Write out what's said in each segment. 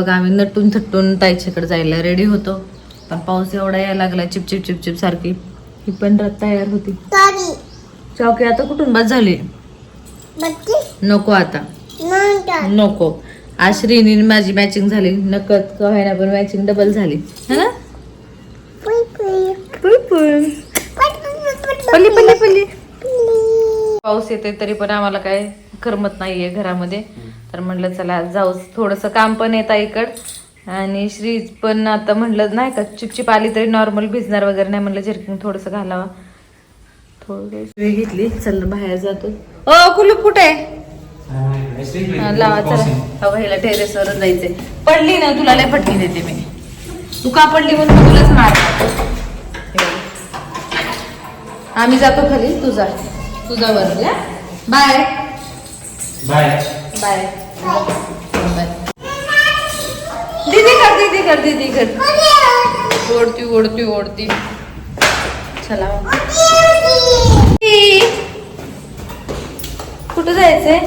बघा आम्ही नटून थट्टून ताईच्याकडे जायला रेडी होतो. पण पाऊस एवढा यायला लागला चिपचिप चिपचिप सारखी. ही पण रात तयार होती. चौकी आता कुठून बस झाली नको आता. नको. आज श्रीनी माझी मॅचिंग झाली. नकत का व्हायना पण मॅचिंग डबल झाली. है ना. पल्ली पल्ली पल्ली. पाऊस येते तरी पण आम्हाला काय करमत नाहीये घरामध्ये. तर म्हणलं चला जाऊ. थोडस काम पण येत इकड आणि श्री पण आता म्हणलं नाही का चिपचिप आली तरी नॉर्मल भिजणार वगैरे नाही. म्हणलं जर्किंग थोडस घालावा. थोडी घेतली. चल बाहेर जातो. ओ कुलूप कुठे? आहे? हा, लावा चला. अहो ह्याला टेरेसवर जायचंय. पडली ना तुला लय फटकी देते मी. तू का पडली म्हणून तुलाच मार आम्ही जातो खाली तुझा तुझा वर बाय. बाय. बाय. बाय दीदी कर दीदी कर दीदी कर. ओढती ओढती ओढती. चला. कुठं जायचंय?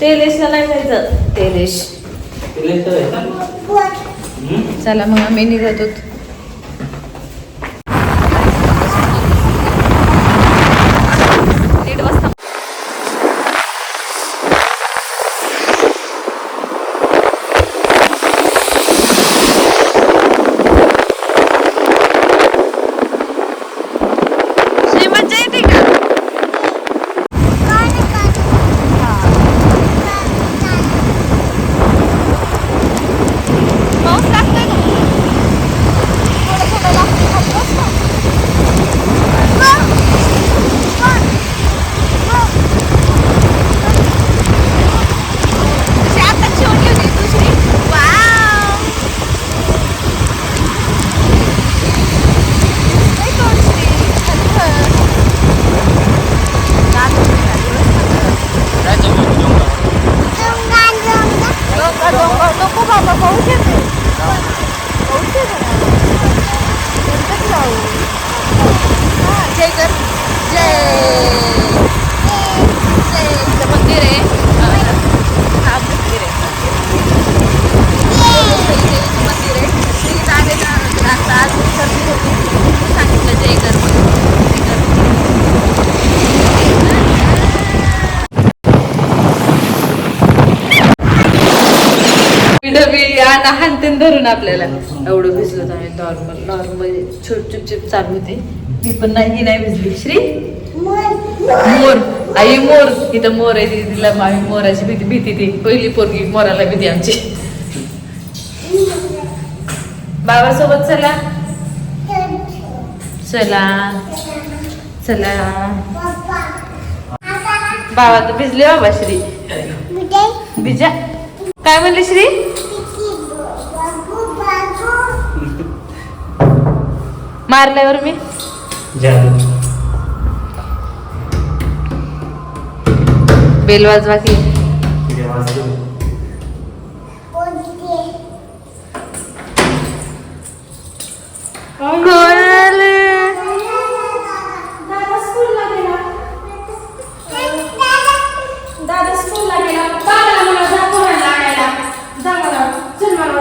तेलेशला नाही जायचं. तेलेश. चला मग आम्ही निघत होत दीड वाजता श्री मज्जा येते का पाऊस लागतोय का थोडं थोडं लागतोय खाली बस ना. अशी आत्ताच शेवटी होती दुसरी वाव लई गोड श्री. खाली बस. नाच होती खाली बस ना. डोंगर, डोंगर, नको बाबा पाऊस येते पाऊस येते ना. नंतर जाऊ हा, जय कर जय जय इथं मंदिर आहे हा, हा मंदिर आहे देवीचं मंदिर आहे श्री आले ना आता आज सर्दी होती सांगितलं जय कर म्हणून जय कर. डबी आणि हानतेन धरून आपल्याला. एवढं भिजलो आम्ही नॉर्मल नॉर्मल छोट चिपचिप चालू होते मी पण नाही ही नाही भिजली. श्री मोर. आई मोर. इथं मोर आहे ती- तिला आम्ही मोराची भीती भीती ती. पहिली पोरगी मोराला भीती आमची. बाबा सोबत चला. चला. चला. बाबा तर भिजले बाबा श्री. भिजा काय म्हणले श्री? मारल्यावर मी. बेल वाजवा की.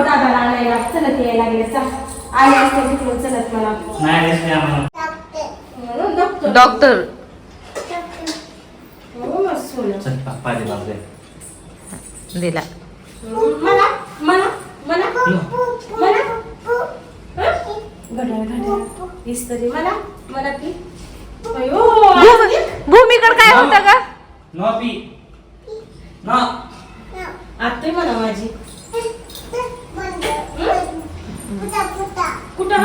दादाला आणायला. चलत यायला लागले. चलत मला. डॉक्टर. दिला. हं? भूमीकडे काय होतं का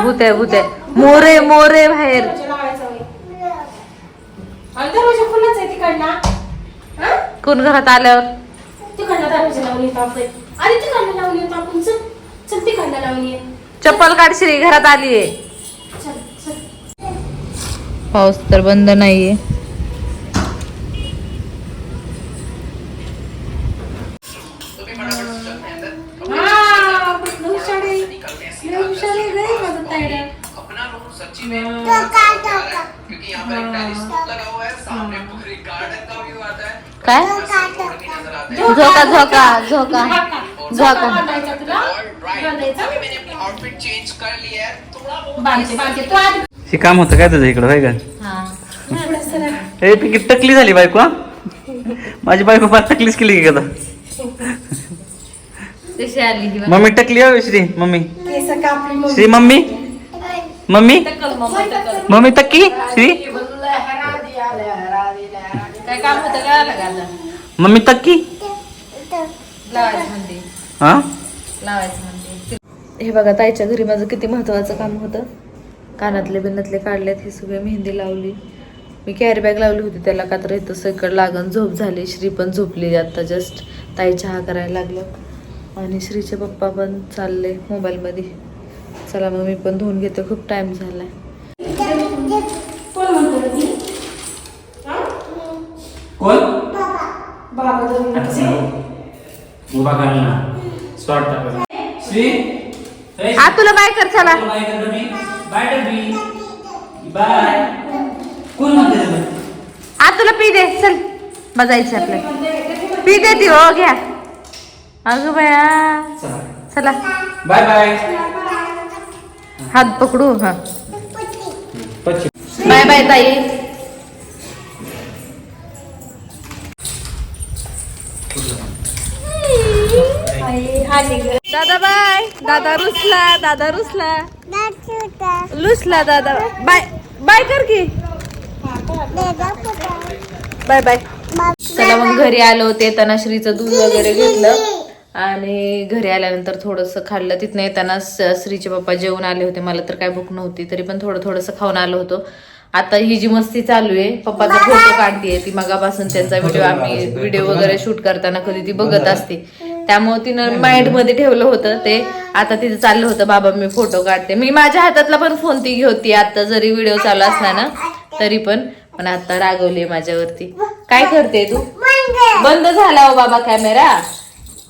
भूत आहे भूत आहे. मोरे मोरे बाहेर. दरवाजा खुलाच आहे तिकडला हं? कोण घरात आल्यावर? तिकडला दरवाजा लावून येतो आपण. अरे तिकडला लावून येतो आपण. चल चल तिकडला लावून ये. चप्पल काढ श्री घरात आलीये. पाऊस तर बंद नाहीये. Toca, toca. क्योंकि यहाँ पर एक टेलीस्कोप लगा हुआ है सामने पूरी गार्डन का व्यू आता है काय? झोका झोका झोका. झोका. बांधायचा तुला बांधायचा आउटफिट चेंज कर लिया है थोड़ा हे काम होतं काय तुझं इकडं? होय का? हा. हे पिकी टकली झाली बायको हा? माझी बायको फार टकलीच केली की बघ. मम्मी टकली हो श्री मम्मी? केस कापली मग श्री मम्मी? मम्मी? मम्मा, टक्की श्री मम्मी म्हणते. हा? लावायचं म्हणते. हे बघा ताईच्या घरी माझं किती महत्वाचं काम होतं. कानातले बिनातले काढलेत हे सगळे मेहंदी लावली. मी कॅरी बॅग लावली होती त्याला का तर इथं सगळं लागण झोप झाली. श्री पण झोपली आता जस्ट ताई चहा करायला लागलं आणि श्रीचे पप्पा पण चालले मोबाईलमध्ये. चला मग मी पण धुवून घेते खूप टाइम झालाय. कोण? हा? उभा आ तुला बाय कर चला. बाय डबी बाय कोण? म्हणते आ तुला पी दे चल. बजायचं आपलं पी दे ती हो घ्या. अगं बया. चला. बाय बाय हात पकडू हा. बाय बाय ताई. दादा बाय. दादा रुसला दादा रुसला. लुसला दादा. बाय बाय कर की. Bye bye. चला मग घरी आलो ते तनाश्रीचं श्रीचं दूध वगैरे घेतलं. आणि घरी आल्यानंतर थोडंसं खाल्लं. तिथनं येताना श्रीचे पप्पा जेवण आले होते. मला तर काय भूक नव्हती तरी पण थोडं थोडंसं खाऊन आलो होतो. आता ही जी मस्ती चालू आहे पप्पाचा फोटो काढतीये. ती मगापासून त्यांचा व्हिडिओ आम्ही व्हिडिओ वगैरे शूट करताना कधी ती बघत असते. त्यामुळे तिनं माइंडमध्ये ठेवलं होतं ते. आता तिचं चाललं होतं. बाबा मी फोटो काढते. मी माझ्या हातातला पण फोन ती होती. आता जरी व्हिडिओ चालू असला ना तरी पण. पण आता रागवली माझ्यावरती. काय करते तू? बंद झाला हो बाबा कॅमेरा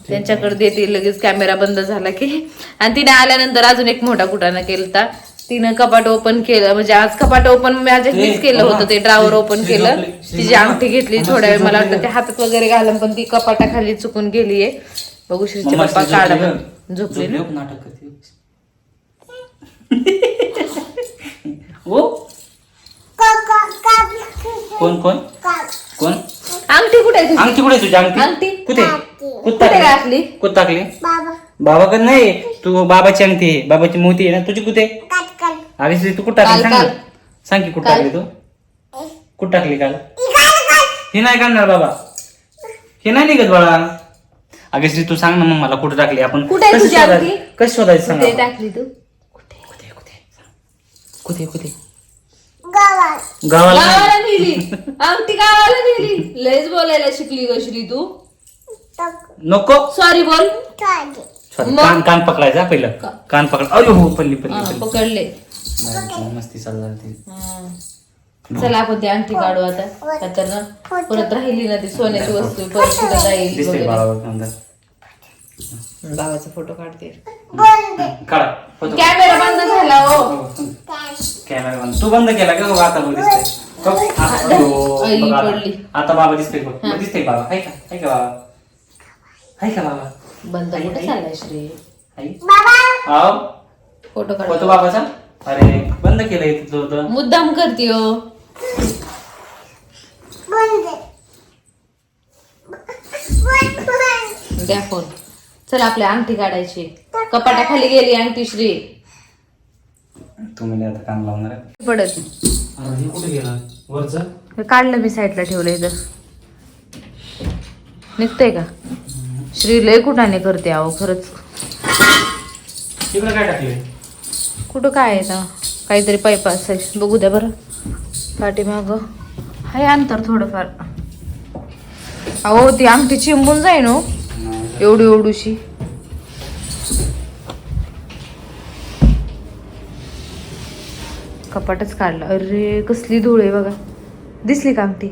त्यांच्याकडे देते लगेच कॅमेरा बंद झाला की. आणि तिने आल्यानंतर अजून एक मोठा कुटाणा केलता. तिनं कपाट ओपन केलं म्हणजे आज कपाट ओपन माझ्या मीच केलं होतं ते ड्रावर ओपन केलं. तिची अंगठी घेतली थोड्या वेळ मला वाटतं ते हातात वगैरे घालून पण ती कपाटाखाली चुकून गेलीये बघू श्रीचे पप्पा काढा. झोपले नाटक कोण कोण? कोण? अंगठी कुठे आहे तुझी? अंगठी कुठे तुझी अंगठी? अंगठी? कुठे? कुठ कुठे घातली? कुठ टाकली? बाबाकडे नाही तू बाबाची अंगठी आहे. बाबाची मोती आहे ना तुझी कुठे? अरे श्री, तू कुठं टाकली? काल, सांग ना. काल. सांग की कुठं काल. टाकली तू? कुठं टाकली काल? हे नाही काढणार बाबा. हे नाही निघत बाळा. अगे श्री तू सांग ना मग मला कुठं टाकली. आपण कुठे आहे तुझी शोधायचं? अंगठी? शोधायचं सांग कुठे बाबा. टाकली तू? कुठे कुठे कुठे कुठे गावाला गावाला नेली. अंगठी गावाला नेली. लयच बोलायला शिकली ग श्री तू. नको. सॉरी बोल. Sorry, मग? कान कान पकडायचा पहिलं. का? कान पकड. अरे हो पल्ली पल्ली हा, पल्ली पकडले. नाही, मस्ती चालू झाली ती. हा. चला आपण ती अंगठी काढू आता. का तर ना परत राहिली ना ती सोन्याची वस्तू परत कुठं जाईल दिसतंय वगैरे. बाळावर अंदर. बाबाचा फोटो काढते. काढ फोटो. कॅमेरा बंद कॅमेरा बंद. तू बंद केला का? बाबा आता बघ दिसतंय. बघ, आता- अयो, आई बघ आता. पडली. आता बाबा दिसतोय बघ. बघ, दिसतंय बाबा. हाय का? हाय का बाबा? हाय का बाबा? बंद कुठे झालाय श्री? फोटो काढ. फोटो बाबाचा? अरे बंद केलंय तुझं होतं मुद्दाम करते हो. द्या फोन. चला आपल्या अंगठी काढायची. कपाटाखाली गेली अंगठी श्री. तू म्हणजे आता कान लावणार आहे. पडत अरे, हे कुठे गेला? वरचं? हे काढलं मी साईडला ठेवलं इथं. निघतंय का? श्री लय कुठाने करते अहो खरंच. तिकडे काय टाकले कुठं काय आहे आता काहीतरी पाईप असेल. बघू द्या बरं. पाठीमाग. हाय अंतर थोडंफार. अहो ती अंगठी चिंबून जाईन हो. एवढी एवढूशी कपाटच काढलं. अरे कसली धूळ आहे बघा. दिसली का अंगठी?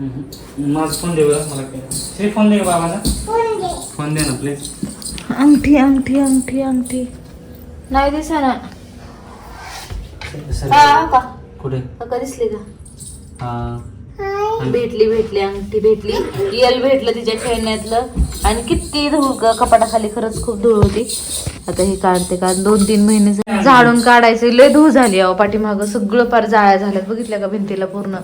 माझा फोन दे बरं मला फोन दे बाबाचा फोन दे ना प्लीज अंगठी अंगठी अंगठी अंगठी. नाही दिसा ना हा का? कुठे? का दिसली का? हा. भेटली भेटली अंगठी भेटली. यल भेटलं तिच्या खेळण्यातलं. आणि किती धूळ कपाटाखाली खरंच खूप धूळ होती. आता हे काढते कारण दोन तीन महिने. झाडून काढायचं. लय धूळ झाली अहो पाठीमागं. सगळं फार जाळ्या झाल्यात. बघितल्या का भिंतीला पूर्ण?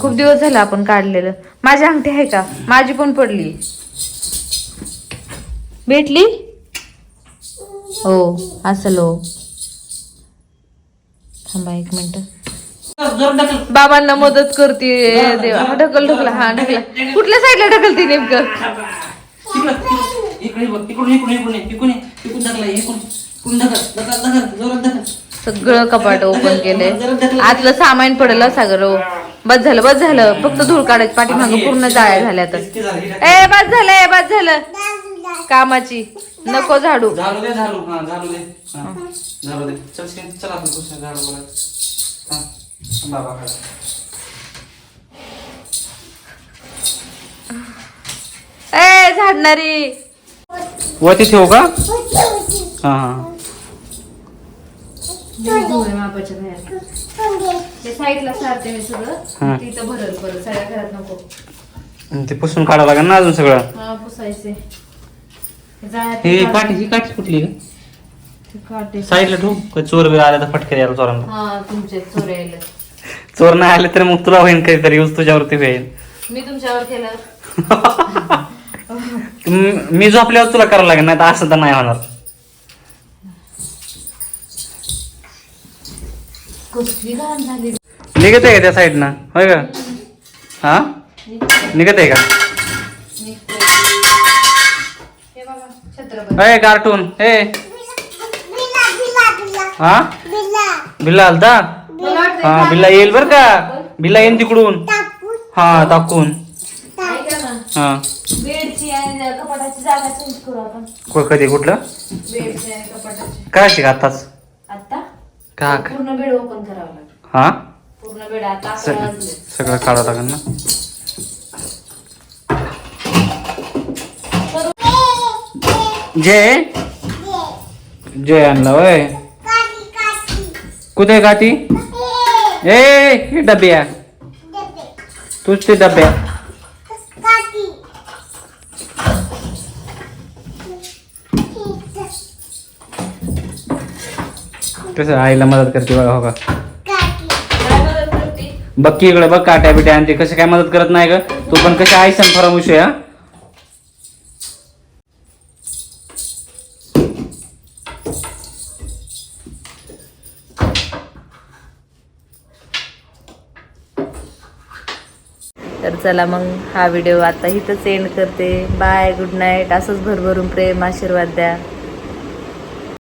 खूप दिवस झाले आपण काढलेलं. माझी अंगठी आहे का? माझी पण पडली. भेटली? हो असं लो थांबा एक मिनिट. बाबांना मदत करते देवा. हा ढकल ढकला. हा ढकला. कुठल्या साईडला ढकलते नेमकं? सगळं कपाट ओपन केलंय. आतलं सामान पडलं सागर. बस झालं बस झालं. फक्त धूळ काढायची पाठीमागं पूर्ण जाळ्या झाल्या तर. ए बस झालं ए बस झालं. कामाची. नको झाडू. झाडू दे झाडू. झाडू दे. झाडू दे. चल झाडू. ए झाडणारी. वरती ठेवू का? हा हा. साईडला सारते मी हा. सगळं तिथं भरल परत. सगळ्या घरात नको. ते पुसून काढावं लागेल ना अजून सगळं? हा पुसायचे हे काठी ही काठी कुठली का. साईडला ठेवू? का चोर बिर आले तर फटके द्यायला चोरांना? हा तुमचे चोर यायला. चोर नाही आले तर मग तुला होईन कधीतरी यूज तुझ्यावरती होईल मी तुमच्यावर केलं. म- मी झोपल्यावर तुला करावं लागेल नाही तर असं तर नाही होणार. कसली घाण झाली? निघत आहे का त्या साईडनं? होय का? हा? निघत आहे का? हे बघा छत्रपती. अय कार्टून हे हा? बिला बिल्ला आलता? हा बिल्ला येईल बर का? बिल्ला येईन तिकडून. टाकून. हा टाकून. ऐका ना हा कधी? कुठलं? करायची का आताच? आता का? पूर्ण बेड ओपन करावं लागेल. हा? सगळं काढावं लागेल ना? जय? जय. आणला वय कुठे का ती ए! हे डब्या. तूच ते डब्या. कसं आईला मदत करते बघा हो का? बघ की इकडे बघ काट्या बिट्या आणि ते कसे काय मदत करत नाही ग? तू पण कशी आई संफरामुशी हा? चला मग हा व्हिडिओ आता इथंच एंड करते. बाय गुड नाईट असंच भरभरून प्रेम आशीर्वाद द्या.